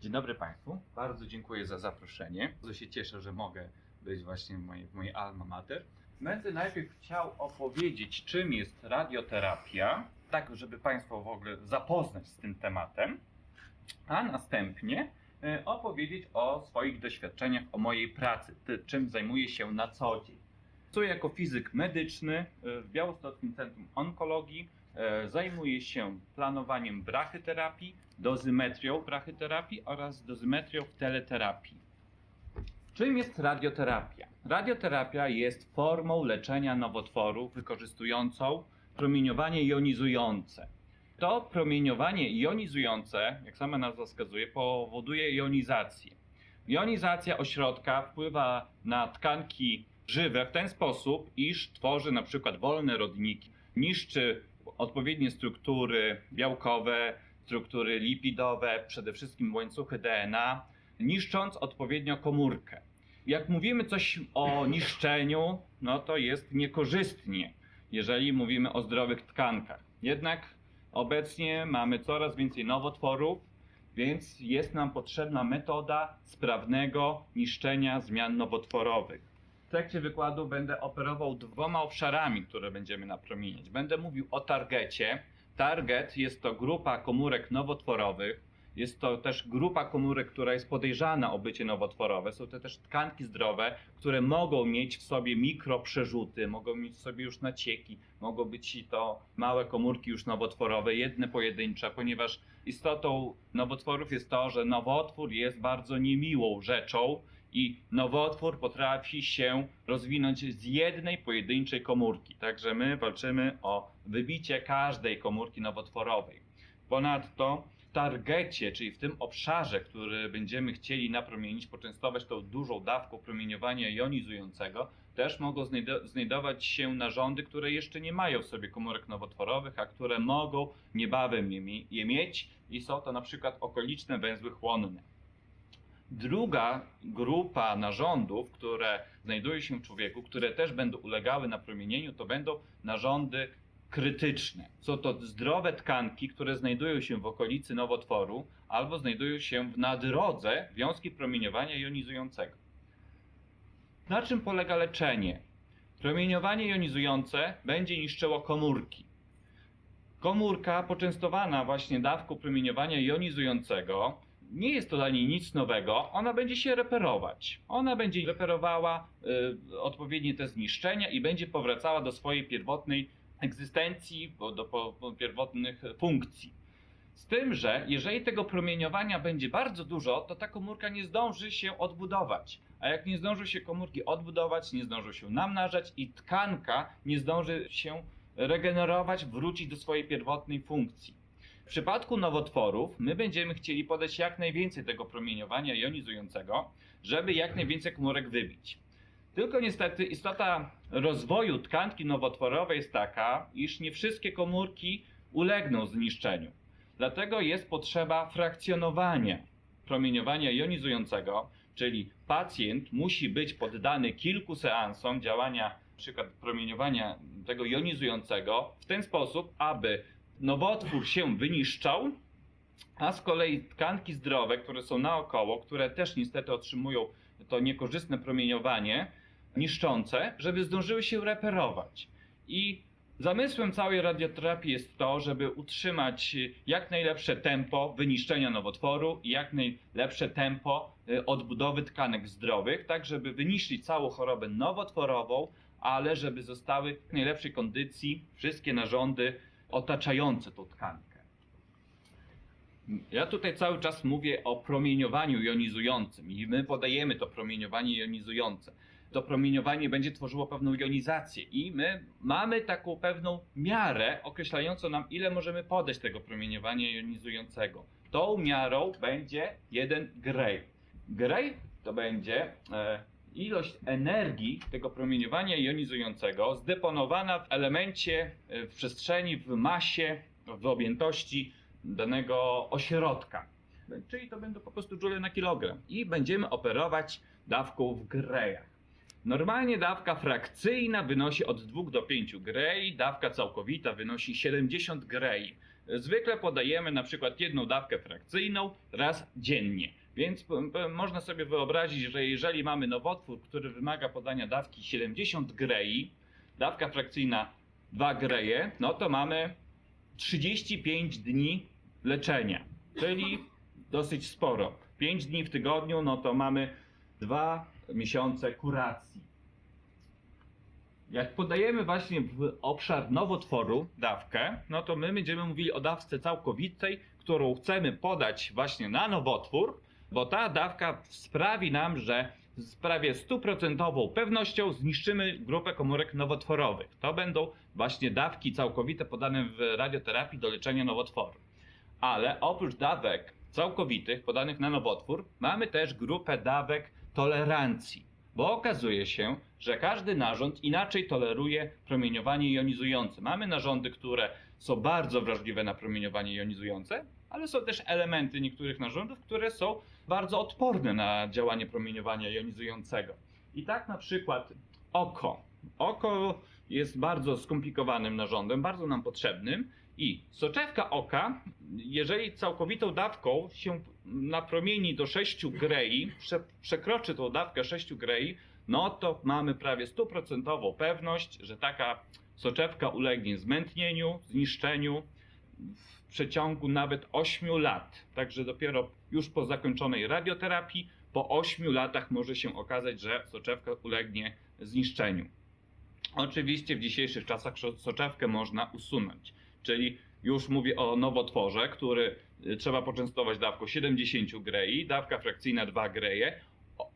Dzień dobry Państwu. Bardzo dziękuję za zaproszenie. Bardzo się cieszę, że mogę być właśnie w mojej, w mojej alma mater. Będę najpierw chciał opowiedzieć, czym jest radioterapia, tak żeby Państwo w ogóle zapoznać z tym tematem, a następnie e, opowiedzieć o swoich doświadczeniach, o mojej pracy, czym zajmuję się na co dzień. Pracuję jako fizyk medyczny e, w Białostockim Centrum Onkologii. E, Zajmuję się planowaniem brachyterapii, dozymetrią brachyterapii oraz dozymetrią w teleterapii. Czym jest radioterapia? Radioterapia jest formą leczenia nowotworów wykorzystującą promieniowanie jonizujące. To promieniowanie jonizujące, jak sama nazwa wskazuje, powoduje jonizację. Jonizacja ośrodka wpływa na tkanki żywe w ten sposób, iż tworzy na przykład wolne rodniki, niszczy odpowiednie struktury białkowe, struktury lipidowe, przede wszystkim łańcuchy DNA, niszcząc odpowiednio komórkę. Jak mówimy coś o niszczeniu, no to jest niekorzystnie, jeżeli mówimy o zdrowych tkankach. Jednak obecnie mamy coraz więcej nowotworów, więc jest nam potrzebna metoda sprawnego niszczenia zmian nowotworowych. W trakcie wykładu będę operował dwoma obszarami, które będziemy napromieniać. Będę mówił o targecie. Target jest to grupa komórek nowotworowych. Jest to też grupa komórek, która jest podejrzana o bycie nowotworowe. Są to też tkanki zdrowe, które mogą mieć w sobie mikroprzerzuty, mogą mieć w sobie już nacieki, mogą być to małe komórki już nowotworowe, jedne pojedyncze, ponieważ istotą nowotworów jest to, że nowotwór jest bardzo niemiłą rzeczą i nowotwór potrafi się rozwinąć z jednej pojedynczej komórki. Także my walczymy o wybicie każdej komórki nowotworowej. Ponadto w targecie, czyli w tym obszarze, który będziemy chcieli napromienić, poczęstować tą dużą dawką promieniowania jonizującego, też mogą znajdo- znajdować się narządy, które jeszcze nie mają w sobie komórek nowotworowych, a które mogą niebawem je mieć i są to na przykład okoliczne węzły chłonne. Druga grupa narządów, które znajdują się w człowieku, które też będą ulegały napromienieniu, to będą narządy krytyczne. Są to zdrowe tkanki, które znajdują się w okolicy nowotworu albo znajdują się w- na drodze wiązki promieniowania jonizującego. Na czym polega leczenie? Promieniowanie jonizujące będzie niszczyło komórki. Komórka poczęstowana właśnie dawką promieniowania jonizującego nie jest to dla niej nic nowego, ona będzie się reperować. Ona będzie reperowała y, odpowiednie te zniszczenia i będzie powracała do swojej pierwotnej egzystencji, do po, po pierwotnych funkcji. Z tym, że jeżeli tego promieniowania będzie bardzo dużo, to ta komórka nie zdąży się odbudować. A jak nie zdąży się komórki odbudować, nie zdążą się namnażać i tkanka nie zdąży się regenerować, wrócić do swojej pierwotnej funkcji. W przypadku nowotworów my będziemy chcieli podać jak najwięcej tego promieniowania jonizującego, żeby jak najwięcej komórek wybić. Tylko niestety istota rozwoju tkanki nowotworowej jest taka, iż nie wszystkie komórki ulegną zniszczeniu. Dlatego jest potrzeba frakcjonowania promieniowania jonizującego, czyli pacjent musi być poddany kilku seansom działania np. promieniowania tego jonizującego w ten sposób, aby nowotwór się wyniszczał, a z kolei tkanki zdrowe, które są naokoło, które też niestety otrzymują to niekorzystne promieniowanie niszczące, żeby zdążyły się reperować. I zamysłem całej radioterapii jest to, żeby utrzymać jak najlepsze tempo wyniszczenia nowotworu i jak najlepsze tempo y, odbudowy tkanek zdrowych, tak żeby wyniszczyć całą chorobę nowotworową, ale żeby zostały w najlepszej kondycji wszystkie narządy otaczające tą tkankę. Ja tutaj cały czas mówię o promieniowaniu jonizującym i my podajemy to promieniowanie jonizujące. To promieniowanie będzie tworzyło pewną jonizację i my mamy taką pewną miarę określającą nam, ile możemy podać tego promieniowania jonizującego. Tą miarą będzie 1 gray. Gray to będzie e, ilość energii tego promieniowania jonizującego zdeponowana w elemencie, e, w przestrzeni, w masie, w objętości danego ośrodka. Czyli to będą po prostu joule na kilogram. I będziemy operować dawką w grejach. Normalnie dawka frakcyjna wynosi od 2 do 5 grey, dawka całkowita wynosi 70 grey. Zwykle podajemy na przykład jedną dawkę frakcyjną raz dziennie. Więc można sobie wyobrazić, że jeżeli mamy nowotwór, który wymaga podania dawki 70 grey, dawka frakcyjna 2 greje, no to mamy 35 dni leczenia, czyli dosyć sporo. 5 dni w tygodniu, no to mamy 2 miesiące kuracji. Jak podajemy właśnie w obszar nowotworu dawkę, no to my będziemy mówili o dawce całkowitej, którą chcemy podać właśnie na nowotwór, bo ta dawka sprawi nam, że z prawie stuprocentową pewnością zniszczymy grupę komórek nowotworowych. To będą właśnie dawki całkowite podane w radioterapii do leczenia nowotworu. Ale oprócz dawek całkowitych podanych na nowotwór, mamy też grupę dawek tolerancji, bo okazuje się, że każdy narząd inaczej toleruje promieniowanie jonizujące. Mamy narządy, które są bardzo wrażliwe na promieniowanie jonizujące, ale są też elementy niektórych narządów, które są bardzo odporne na działanie promieniowania jonizującego. I tak na przykład oko. Oko jest bardzo skomplikowanym narządem, bardzo nam potrzebnym i soczewka oka, jeżeli całkowitą dawką się napromieni do 6 grei, prze, przekroczy tą dawkę 6 grei, no to mamy prawie stuprocentową pewność, że taka soczewka ulegnie zmętnieniu, zniszczeniu w przeciągu nawet 8 lat. Także dopiero już po zakończonej radioterapii, po 8 latach może się okazać, że soczewka ulegnie zniszczeniu. Oczywiście w dzisiejszych czasach soczewkę można usunąć, czyli już mówię o nowotworze, który y, trzeba poczęstować dawką 70 grei, dawka frakcyjna 2 greje.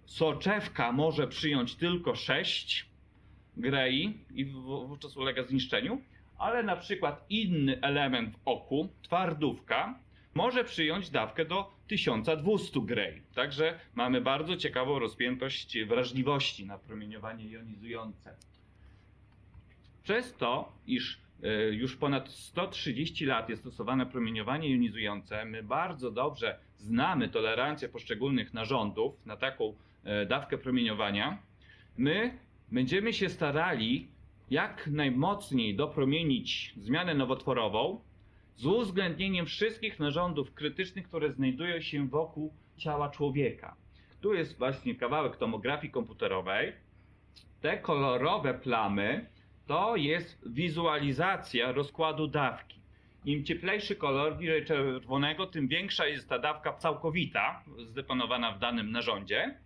Soczewka może przyjąć tylko 6 grei i wówczas ulega zniszczeniu, ale na przykład inny element w oku, twardówka, może przyjąć dawkę do 1200 grei. Także mamy bardzo ciekawą rozpiętość wrażliwości na promieniowanie jonizujące. Przez to, iż e, już ponad 130 lat jest stosowane promieniowanie jonizujące, my bardzo dobrze znamy tolerancję poszczególnych narządów na taką e, dawkę promieniowania. My będziemy się starali jak najmocniej dopromienić zmianę nowotworową z uwzględnieniem wszystkich narządów krytycznych, które znajdują się wokół ciała człowieka. Tu jest właśnie kawałek tomografii komputerowej. Te kolorowe plamy to jest wizualizacja rozkładu dawki. Im cieplejszy kolor, bliżej czerwonego, tym większa jest ta dawka całkowita zdeponowana w danym narządzie.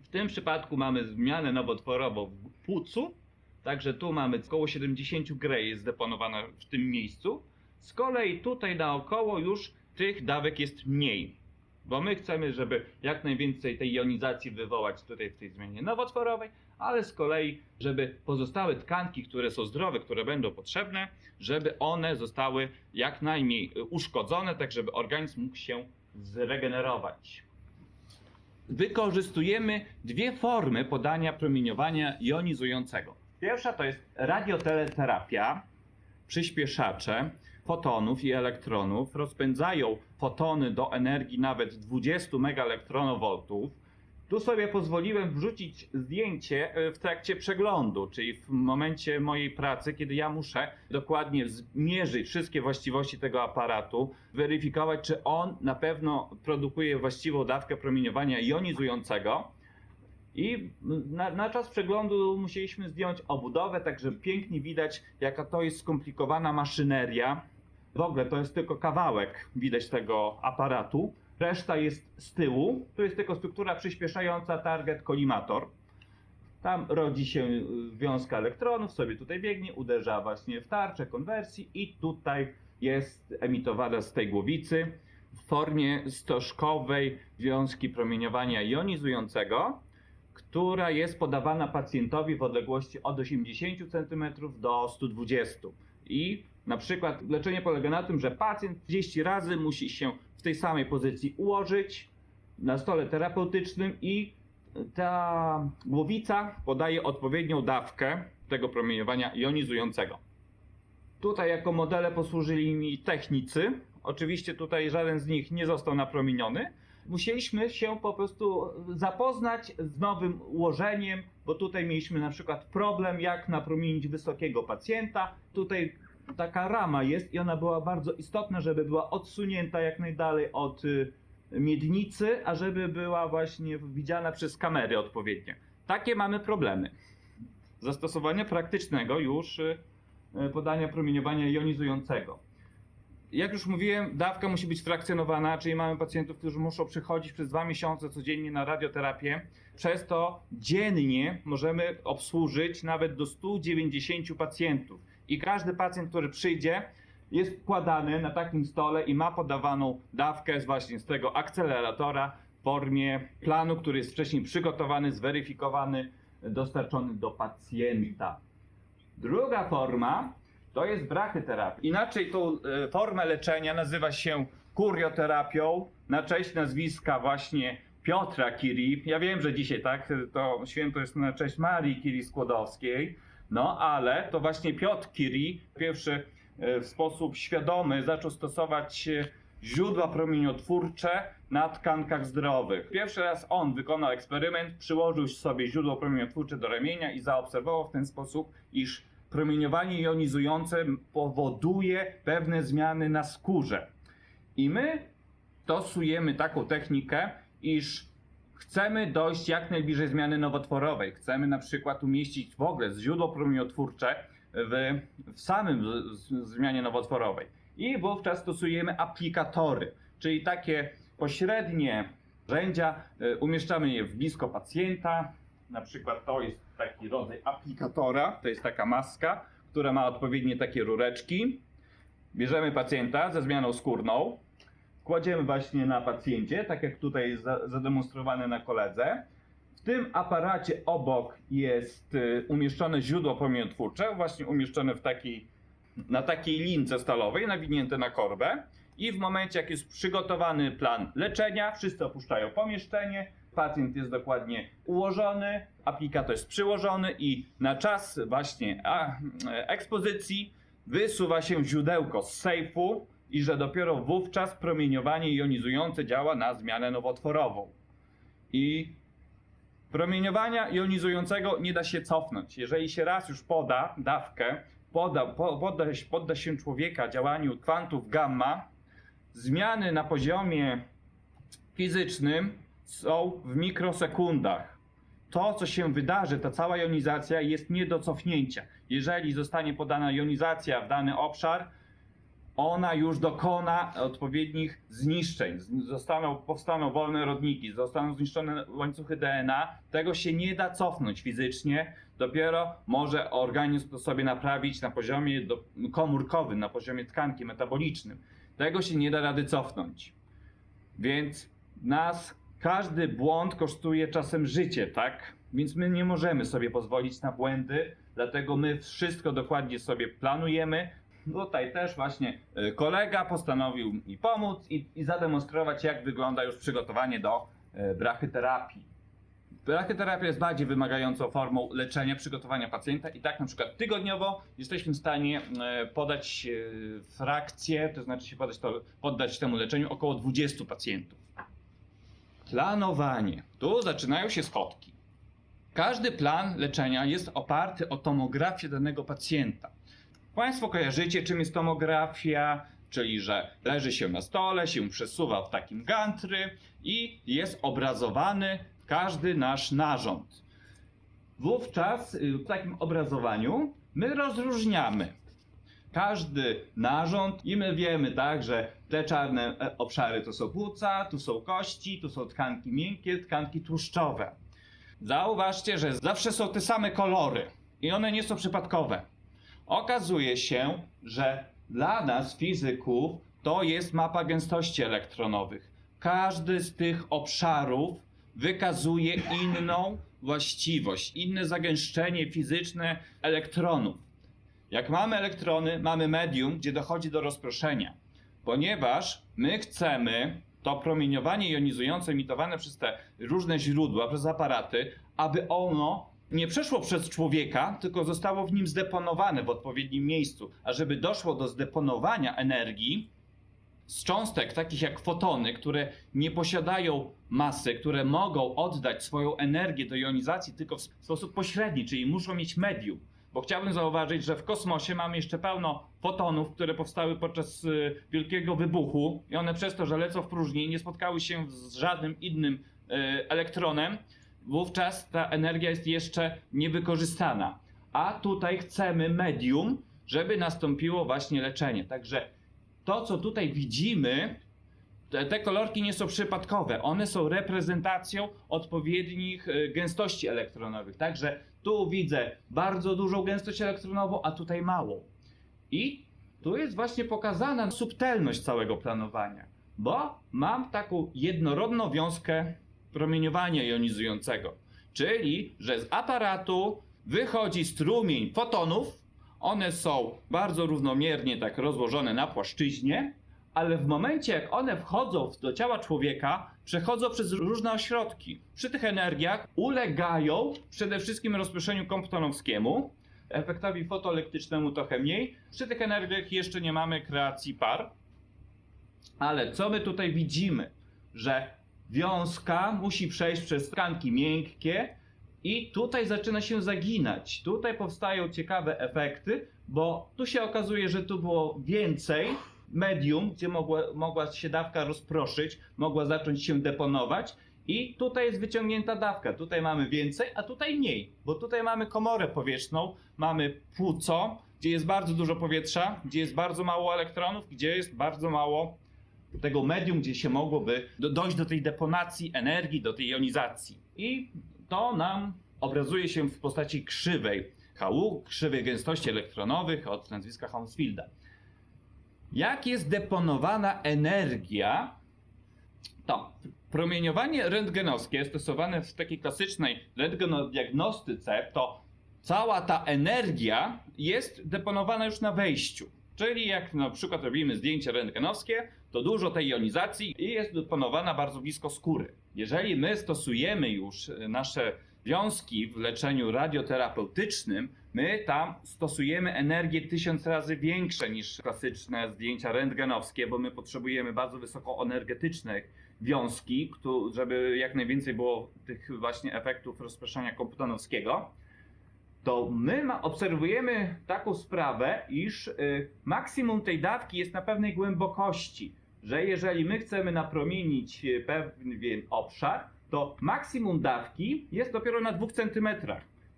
W tym przypadku mamy zmianę nowotworową w płucu, także tu mamy około 70 grey jest zdeponowana w tym miejscu. Z kolei tutaj naokoło już tych dawek jest mniej, bo my chcemy, żeby jak najwięcej tej jonizacji wywołać tutaj w tej zmianie nowotworowej, ale z kolei, żeby pozostałe tkanki, które są zdrowe, które będą potrzebne, żeby one zostały jak najmniej y, uszkodzone, tak żeby organizm mógł się zregenerować. Wykorzystujemy dwie formy podania promieniowania jonizującego. Pierwsza to jest radioteleterapia, przyspieszacze fotonów i elektronów rozpędzają fotony do energii nawet 20 megaelektronowoltów. Tu sobie pozwoliłem wrzucić zdjęcie e, w trakcie przeglądu, czyli w momencie mojej pracy, kiedy ja muszę dokładnie zmierzyć wszystkie właściwości tego aparatu, weryfikować, czy on na pewno produkuje właściwą dawkę promieniowania jonizującego. I na, na czas przeglądu musieliśmy zdjąć obudowę, tak żeby pięknie widać, jaka to jest skomplikowana maszyneria. W ogóle to jest tylko kawałek, widać tego aparatu. Reszta jest z tyłu. To jest tylko struktura przyspieszająca target kolimator. Tam rodzi się y, wiązka elektronów, sobie tutaj biegnie, uderza właśnie w tarczę konwersji i tutaj jest emitowana z tej głowicy w formie stożkowej wiązki promieniowania jonizującego, która jest podawana pacjentowi w odległości od 80 cm do 120 I na przykład leczenie polega na tym, że pacjent 30 razy musi się w tej samej pozycji ułożyć na stole terapeutycznym i ta głowica podaje odpowiednią dawkę tego promieniowania jonizującego. Tutaj jako modele posłużyli mi technicy. Oczywiście tutaj żaden z nich nie został napromieniony. Musieliśmy się po prostu zapoznać z nowym ułożeniem, bo tutaj mieliśmy na przykład problem, jak napromienić wysokiego pacjenta. Tutaj taka rama jest i ona była bardzo istotna, żeby była odsunięta jak najdalej od y, miednicy, a żeby była właśnie widziana przez kamery odpowiednio. Takie mamy problemy. Zastosowania praktycznego już y, y, podania promieniowania jonizującego. Jak już mówiłem, dawka musi być frakcjonowana, czyli mamy pacjentów, którzy muszą przychodzić przez dwa miesiące codziennie na radioterapię. Przez to dziennie możemy obsłużyć nawet do 190 pacjentów. I każdy pacjent, który przyjdzie, jest wkładany na takim stole i ma podawaną dawkę z właśnie z tego akceleratora w formie planu, który jest wcześniej przygotowany, zweryfikowany, dostarczony do pacjenta. Druga forma to jest brachyterapia. Inaczej tą e, formę leczenia nazywa się kurioterapią na cześć nazwiska właśnie Piotra Curie. Ja wiem, że dzisiaj tak, to święto jest na cześć Marii Curie Skłodowskiej, no ale to właśnie Piotr Curie pierwszy e, w sposób świadomy zaczął stosować e, źródła promieniotwórcze na tkankach zdrowych. Pierwszy raz on wykonał eksperyment, przyłożył sobie źródło promieniotwórcze do ramienia i zaobserwował w ten sposób, iż promieniowanie jonizujące powoduje pewne zmiany na skórze. I my stosujemy taką technikę, iż chcemy dojść jak najbliżej zmiany nowotworowej. Chcemy na przykład umieścić w ogóle źródło promieniotwórcze w, w samym zmianie nowotworowej. I wówczas stosujemy aplikatory, czyli takie pośrednie narzędzia. y, Umieszczamy je w blisko pacjenta. Na przykład to jest taki rodzaj aplikatora, to jest taka maska, która ma odpowiednie takie rureczki. Bierzemy pacjenta ze zmianą skórną, kładziemy właśnie na pacjencie, tak jak tutaj jest za- zademonstrowane na koledze. W tym aparacie obok jest y, umieszczone źródło promieniotwórcze, właśnie umieszczone w takiej, na takiej lince stalowej, nawinięte na korbę. I w momencie, jak jest przygotowany plan leczenia, wszyscy opuszczają pomieszczenie, pacjent jest dokładnie ułożony, aplikator jest przyłożony i na czas właśnie ekspozycji wysuwa się źródełko z sejfu i że dopiero wówczas promieniowanie jonizujące działa na zmianę nowotworową. I promieniowania jonizującego nie da się cofnąć. Jeżeli się raz już poda dawkę, poda, po, podda, podda się człowieka działaniu kwantów gamma, zmiany na poziomie fizycznym są w mikrosekundach. To, co się wydarzy, ta cała jonizacja jest nie do cofnięcia. Jeżeli zostanie podana jonizacja w dany obszar, ona już dokona odpowiednich zniszczeń. Zostaną, powstaną wolne rodniki, zostaną zniszczone łańcuchy DNA. Tego się nie da cofnąć fizycznie. Dopiero może organizm to sobie naprawić na poziomie komórkowym, na poziomie tkanki metabolicznym. Tego się nie da rady cofnąć. Więc nas każdy błąd kosztuje czasem życie, tak? Więc my nie możemy sobie pozwolić na błędy, dlatego my wszystko dokładnie sobie planujemy. Tutaj też właśnie y, kolega postanowił mi pomóc i, i zademonstrować, jak wygląda już przygotowanie do y, brachyterapii. Brachyterapia jest bardziej wymagającą formą leczenia, przygotowania pacjenta i tak na przykład tygodniowo jesteśmy w stanie e, podać frakcję, to znaczy się podać, to, poddać temu leczeniu około 20 pacjentów. Planowanie. Tu zaczynają się schodki. Każdy plan leczenia jest oparty o tomografię danego pacjenta. Państwo kojarzycie, czym jest tomografia, czyli że leży się na stole, się przesuwa w takim gantry i jest obrazowany każdy nasz narząd. Wówczas y, w takim obrazowaniu my rozróżniamy każdy narząd i my wiemy, tak, że te czarne e, obszary to są płuca, tu są kości, tu są tkanki miękkie, tkanki tłuszczowe. Zauważcie, że zawsze są te same kolory i one nie są przypadkowe. Okazuje się, że dla nas, fizyków, to jest mapa gęstości elektronowych. Każdy z tych obszarów wykazuje inną właściwość, inne zagęszczenie fizyczne elektronów. Jak mamy elektrony, mamy medium, gdzie dochodzi do rozproszenia, ponieważ my chcemy to promieniowanie jonizujące emitowane przez te różne źródła, przez aparaty, aby ono nie przeszło przez człowieka, tylko zostało w nim zdeponowane w odpowiednim miejscu. A żeby doszło do zdeponowania energii, z cząstek takich jak fotony, które nie posiadają masy, które mogą oddać swoją energię do jonizacji tylko w sposób pośredni, czyli muszą mieć medium. Bo chciałbym zauważyć, że w kosmosie mamy jeszcze pełno fotonów, które powstały podczas y, wielkiego wybuchu i one przez to, że lecą w próżni, nie spotkały się z żadnym innym y, elektronem, wówczas ta energia jest jeszcze niewykorzystana. A tutaj chcemy medium, żeby nastąpiło właśnie leczenie. Także to, co tutaj widzimy, te, kolorki nie są przypadkowe. One są reprezentacją odpowiednich e, gęstości elektronowych. Także tu widzę bardzo dużą gęstość elektronową, a tutaj małą. I tu jest właśnie pokazana subtelność całego planowania, bo mam taką jednorodną wiązkę promieniowania jonizującego. Czyli, że z aparatu wychodzi strumień fotonów, one są bardzo równomiernie tak rozłożone na płaszczyźnie, ale w momencie jak one wchodzą do ciała człowieka, przechodzą przez różne ośrodki. Przy tych energiach ulegają przede wszystkim rozproszeniu komptonowskiemu, efektowi fotoelektrycznemu trochę mniej. Przy tych energiach jeszcze nie mamy kreacji par. Ale co my tutaj widzimy? Że wiązka musi przejść przez tkanki miękkie i tutaj zaczyna się zaginać. Tutaj powstają ciekawe efekty, bo tu się okazuje, że tu było więcej medium, gdzie mogła, mogła się dawka rozproszyć, mogła zacząć się deponować. I tutaj jest wyciągnięta dawka. Tutaj mamy więcej, a tutaj mniej, bo tutaj mamy komorę powietrzną, mamy płuco, gdzie jest bardzo dużo powietrza, gdzie jest bardzo mało elektronów, gdzie jest bardzo mało tego medium, gdzie się mogłoby do, dojść do tej deponacji energii, do tej jonizacji. I to nam obrazuje się w postaci krzywej HU, krzywej gęstości elektronowych od nazwiska Hounsfielda. Jak jest deponowana energia, to promieniowanie rentgenowskie stosowane w takiej klasycznej rentgenodiagnostyce, to cała ta energia jest deponowana już na wejściu. Czyli jak na przykład robimy zdjęcie rentgenowskie, to dużo tej jonizacji jest deponowana bardzo blisko skóry. Jeżeli my stosujemy już nasze wiązki w leczeniu radioterapeutycznym, my tam stosujemy energię tysiąc razy większe niż klasyczne zdjęcia rentgenowskie, bo my potrzebujemy bardzo wysokoenergetycznych wiązki, któ- żeby jak najwięcej było tych właśnie efektów rozpraszania komputonowskiego to my obserwujemy taką sprawę, iż y, maksimum tej dawki jest na pewnej głębokości, że jeżeli my chcemy napromienić y, pewien obszar, to maksimum dawki jest dopiero na 2 cm,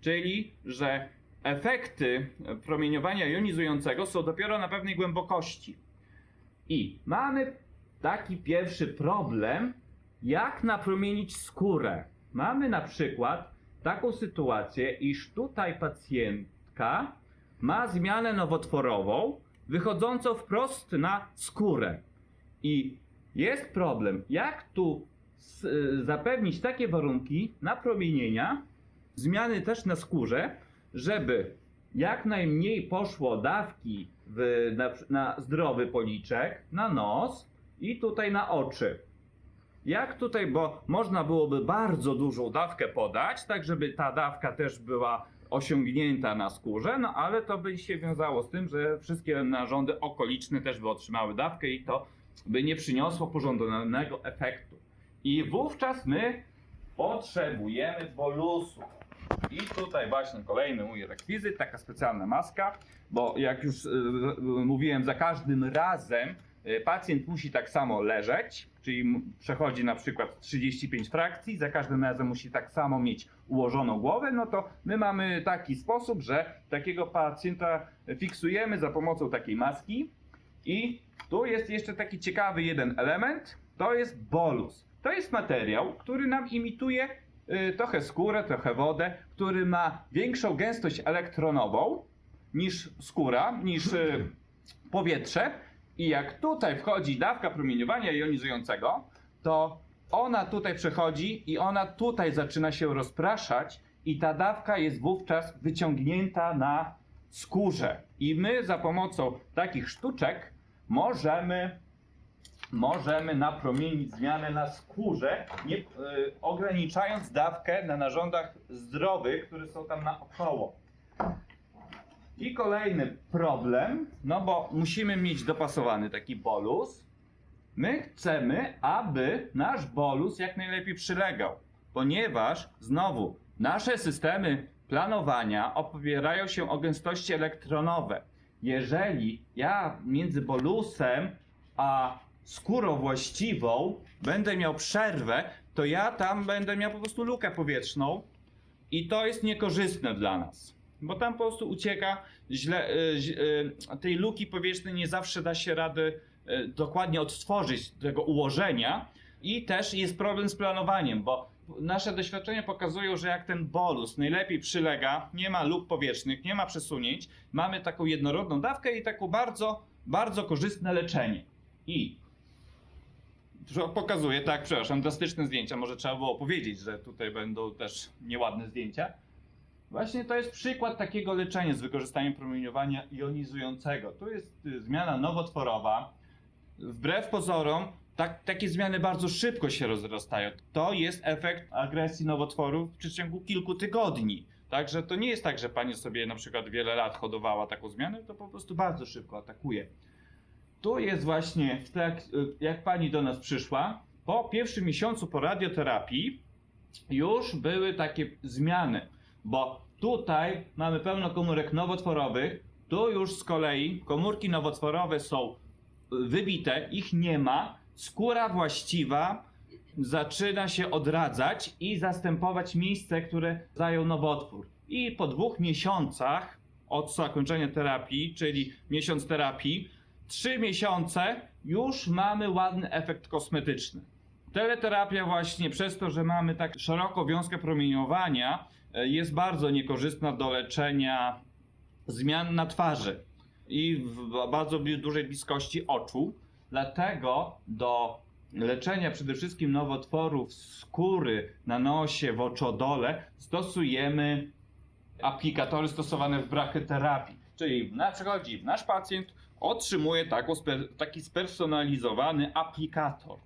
czyli że efekty promieniowania jonizującego są dopiero na pewnej głębokości. I mamy taki pierwszy problem, jak napromienić skórę. Mamy na przykład taką sytuację, iż tutaj pacjentka ma zmianę nowotworową wychodzącą wprost na skórę. I jest problem, jak tu zapewnić takie warunki napromienienia, zmiany też na skórze, żeby jak najmniej poszło dawki w, na, na zdrowy policzek, na nos i tutaj na oczy. Jak tutaj, bo można byłoby bardzo dużą dawkę podać, tak żeby ta dawka też była osiągnięta na skórze, no ale to by się wiązało z tym, że wszystkie narządy okoliczne też by otrzymały dawkę i to by nie przyniosło pożądanego efektu. I wówczas my potrzebujemy bolusu. I tutaj właśnie kolejny mój rekwizyt, taka specjalna maska, bo jak już y, y, mówiłem, za każdym razem y, pacjent musi tak samo leżeć, czyli przechodzi na przykład 35 frakcji, za każdym razem musi tak samo mieć ułożoną głowę, no to my mamy taki sposób, że takiego pacjenta fiksujemy za pomocą takiej maski i tu jest jeszcze taki ciekawy jeden element, to jest bolus. To jest materiał, który nam imituje trochę skórę, trochę wodę, który ma większą gęstość elektronową niż skóra, niż y, powietrze. I jak tutaj wchodzi dawka promieniowania jonizującego, to ona tutaj przechodzi i ona tutaj zaczyna się rozpraszać i ta dawka jest wówczas wyciągnięta na skórze. I my za pomocą takich sztuczek możemy możemy napromienić zmianę na skórze, nie, y, ograniczając dawkę na narządach zdrowych, które są tam naokoło. I kolejny problem, no bo musimy mieć dopasowany taki bolus, My chcemy, aby nasz bolus jak najlepiej przylegał, ponieważ znowu nasze systemy planowania opierają się o gęstości elektronowe. Jeżeli ja między bolusem a skórą właściwą będę miał przerwę, to ja tam będę miał po prostu lukę powietrzną i to jest niekorzystne dla nas. Bo tam po prostu ucieka źle, y, y, tej luki powietrznej nie zawsze da się rady y, dokładnie odtworzyć tego ułożenia i też jest problem z planowaniem, bo nasze doświadczenia pokazują, że jak ten bolus najlepiej przylega, nie ma luk powietrznych, nie ma przesunięć, mamy taką jednorodną dawkę i taką bardzo, bardzo korzystne leczenie. I Pokazuję, tak, przepraszam, drastyczne zdjęcia. Może trzeba było powiedzieć, że tutaj będą też nieładne zdjęcia. Właśnie to jest przykład takiego leczenia z wykorzystaniem promieniowania jonizującego. Tu jest y, zmiana nowotworowa. Wbrew pozorom, tak, takie zmiany bardzo szybko się rozrastają. To jest efekt agresji nowotworów w przeciągu kilku tygodni. Także to nie jest tak, że pani sobie na przykład wiele lat hodowała taką zmianę, to po prostu bardzo szybko atakuje. Tu jest właśnie, jak pani do nas przyszła, po pierwszym miesiącu po radioterapii już były takie zmiany, bo tutaj mamy pełno komórek nowotworowych, tu już z kolei komórki nowotworowe są wybite, ich nie ma, skóra właściwa zaczyna się odradzać i zastępować miejsce, które zajął nowotwór. I po dwóch miesiącach od zakończenia terapii, czyli miesiąc terapii, trzy miesiące już mamy ładny efekt kosmetyczny. Teleterapia właśnie przez to, że mamy tak szeroką wiązkę promieniowania, e, jest bardzo niekorzystna do leczenia zmian na twarzy i w bardzo dużej bliskości oczu. Dlatego do leczenia przede wszystkim nowotworów skóry na nosie, w oczodole stosujemy aplikatory stosowane w brachyterapii. Czyli przychodzi nasz pacjent, otrzymuje taki spersonalizowany aplikator.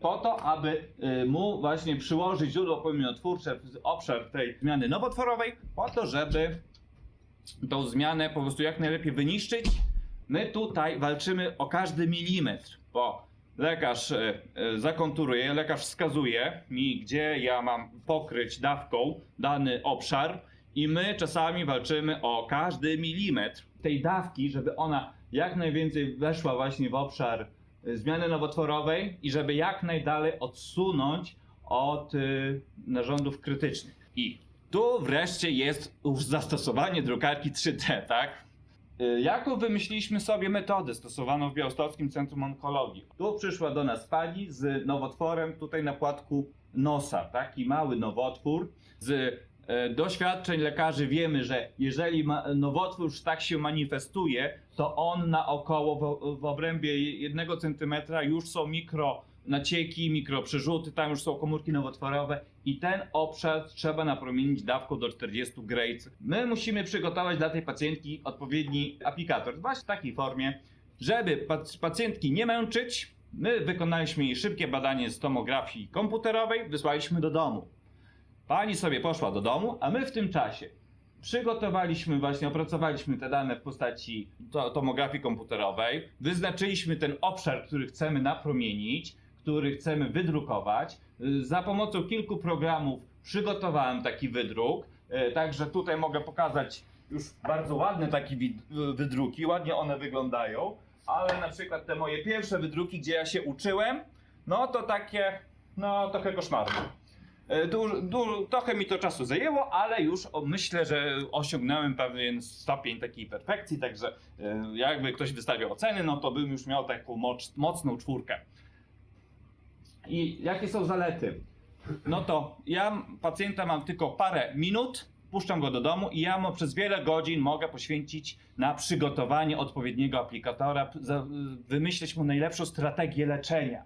Po to, aby y, mu właśnie przyłożyć źródło promieniotwórcze w obszar tej zmiany nowotworowej, po to, żeby tą zmianę po prostu jak najlepiej wyniszczyć. My tutaj walczymy o każdy milimetr, bo lekarz e, e, zakonturuje, lekarz wskazuje mi, gdzie ja mam pokryć dawką dany obszar i my czasami walczymy o każdy milimetr tej dawki, żeby ona jak najwięcej weszła właśnie w obszar e, zmiany nowotworowej i żeby jak najdalej odsunąć od y, narządów krytycznych. I tu wreszcie jest już zastosowanie drukarki 3D, tak? Y, Jaką wymyśliliśmy sobie metodę stosowaną w Białostockim Centrum Onkologii? Tu przyszła do nas pani z nowotworem tutaj na płatku nosa, taki mały nowotwór. Z doświadczeń lekarzy wiemy, że jeżeli nowotwór tak się manifestuje, to on na około w, w obrębie jednego centymetra już są mikro nacieki, mikroprzerzuty, tam już są komórki nowotworowe i ten obszar trzeba napromienić dawką do 40 Grays. My musimy przygotować dla tej pacjentki odpowiedni aplikator, właśnie w takiej formie, żeby pac- pacjentki nie męczyć. My wykonaliśmy jej szybkie badanie z tomografii komputerowej, wysłaliśmy do domu. Pani sobie poszła do domu, a my w tym czasie przygotowaliśmy właśnie, opracowaliśmy te dane w postaci to, tomografii komputerowej, wyznaczyliśmy ten obszar, który chcemy napromienić, który chcemy wydrukować. Y, Za pomocą kilku programów przygotowałem taki wydruk, y, także tutaj mogę pokazać już bardzo ładne takie y, wydruki, ładnie one wyglądają, ale na przykład te moje pierwsze wydruki, gdzie ja się uczyłem, no to takie, no trochę koszmarne. E, Du, du, trochę mi to czasu zajęło, ale już myślę, że osiągnąłem pewien stopień takiej perfekcji, także e, jakby ktoś wystawiał oceny, no to bym już miał taką moc, mocną czwórkę. I jakie są zalety? No to ja pacjenta mam tylko parę minut, puszczam go do domu i ja mu przez wiele godzin mogę poświęcić na przygotowanie odpowiedniego aplikatora, wymyśleć mu najlepszą strategię leczenia.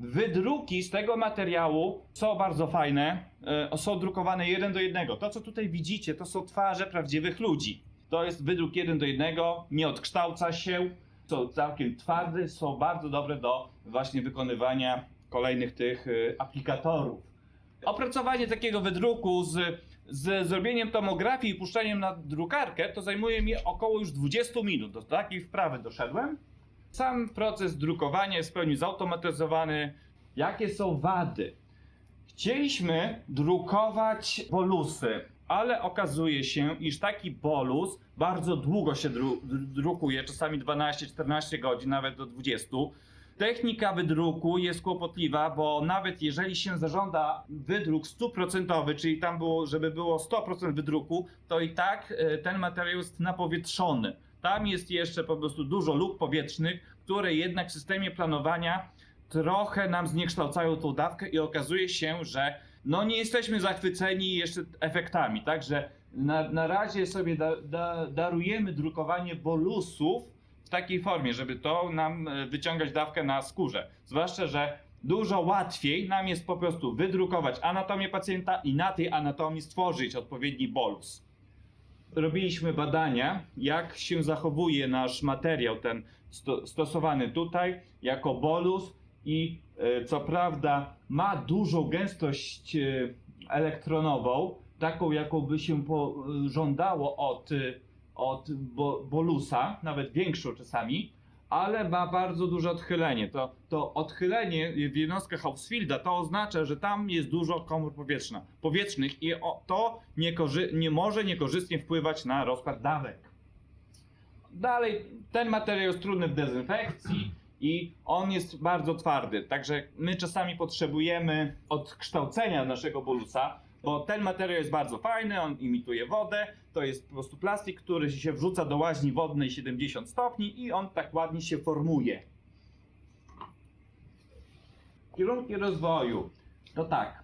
Wydruki z tego materiału są bardzo fajne. e, Są drukowane jeden do jednego. To, co tutaj widzicie, to są twarze prawdziwych ludzi. To jest wydruk jeden do jednego, nie odkształca się, są całkiem twarde, są bardzo dobre do właśnie wykonywania kolejnych tych e, aplikatorów. Opracowanie takiego wydruku z, z zrobieniem tomografii i puszczeniem na drukarkę to zajmuje mi około już 20 minut. Do takiej wprawy doszedłem. Sam proces drukowania jest w pełni zautomatyzowany. Jakie są wady? Chcieliśmy drukować bolusy, ale okazuje się, iż taki bolus bardzo długo się dru drukuje, czasami 12-14 godzin, nawet do 20. Technika wydruku jest kłopotliwa, bo nawet jeżeli się zażąda wydruk stuprocentowy, czyli tam było, żeby było 100% wydruku, to i tak e, ten materiał jest napowietrzony. Tam jest jeszcze po prostu dużo luk powietrznych, które jednak w systemie planowania trochę nam zniekształcają tą dawkę i okazuje się, że no nie jesteśmy zachwyceni jeszcze efektami, także na, na razie sobie da, da, darujemy drukowanie bolusów w takiej formie, żeby to nam e, wyciągać dawkę na skórze. Zwłaszcza, że dużo łatwiej nam jest po prostu wydrukować anatomię pacjenta i na tej anatomii stworzyć odpowiedni bolus. Robiliśmy badania, jak się zachowuje nasz materiał, ten sto, stosowany tutaj jako bolus i e, co prawda ma dużą gęstość e, elektronową, taką jaką by się po, e, żądało od, od bo, bolusa, nawet większą czasami, ale ma bardzo duże odchylenie. To, to odchylenie w jednostkach Hausfielda to oznacza, że tam jest dużo komór powietrzna, powietrznych i o, to nie, nie może niekorzystnie wpływać na rozkład dawek. Dalej, ten materiał jest trudny w dezynfekcji i on jest bardzo twardy, także my czasami potrzebujemy odkształcenia naszego bolusa, bo ten materiał jest bardzo fajny, on imituje wodę, to jest po prostu plastik, który się wrzuca do łaźni wodnej 70 stopni i on tak ładnie się formuje. Kierunki rozwoju to tak.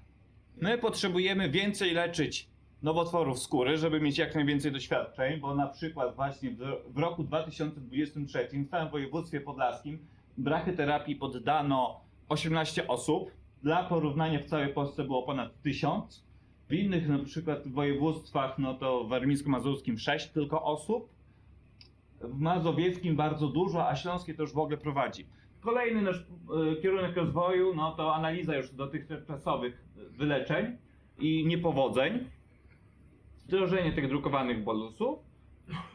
My potrzebujemy więcej leczyć nowotworów skóry, żeby mieć jak najwięcej doświadczeń, bo na przykład właśnie w, w roku 2023 w całym województwie podlaskim brachyterapii poddano 18 osób. Dla porównania w całej Polsce było ponad 1000. W innych na przykład województwach, no to w warmińsko-mazurskim 6 tylko osób. W mazowieckim bardzo dużo, a śląskie to już w ogóle prowadzi. Kolejny nasz e, kierunek rozwoju, no to analiza już dotychczasowych wyleczeń i niepowodzeń. Wdrożenie tych drukowanych bolusów.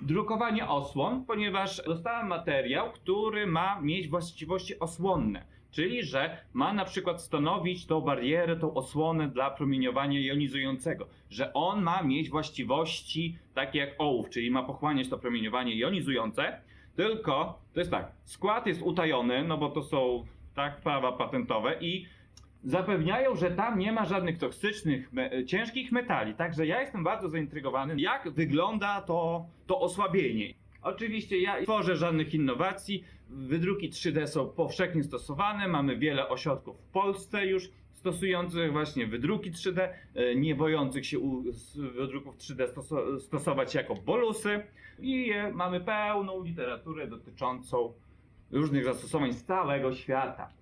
Drukowanie osłon, ponieważ dostałem materiał, który ma mieć właściwości osłonne. Czyli, że ma na przykład stanowić tą barierę, tą osłonę dla promieniowania jonizującego. Że on ma mieć właściwości takie jak ołów, czyli ma pochłaniać to promieniowanie jonizujące. Tylko to jest tak, skład jest utajony, no bo to są tak prawa patentowe i zapewniają, że tam nie ma żadnych toksycznych, me, ciężkich metali. Także ja jestem bardzo zaintrygowany, jak wygląda to, to osłabienie. Oczywiście ja nie tworzę żadnych innowacji. Wydruki 3D są powszechnie stosowane. Mamy wiele ośrodków w Polsce już stosujących właśnie wydruki 3D, e, nie bojących się wydruków 3D stoso, stosować jako bolusy. I mamy pełną literaturę dotyczącą różnych zastosowań z całego świata.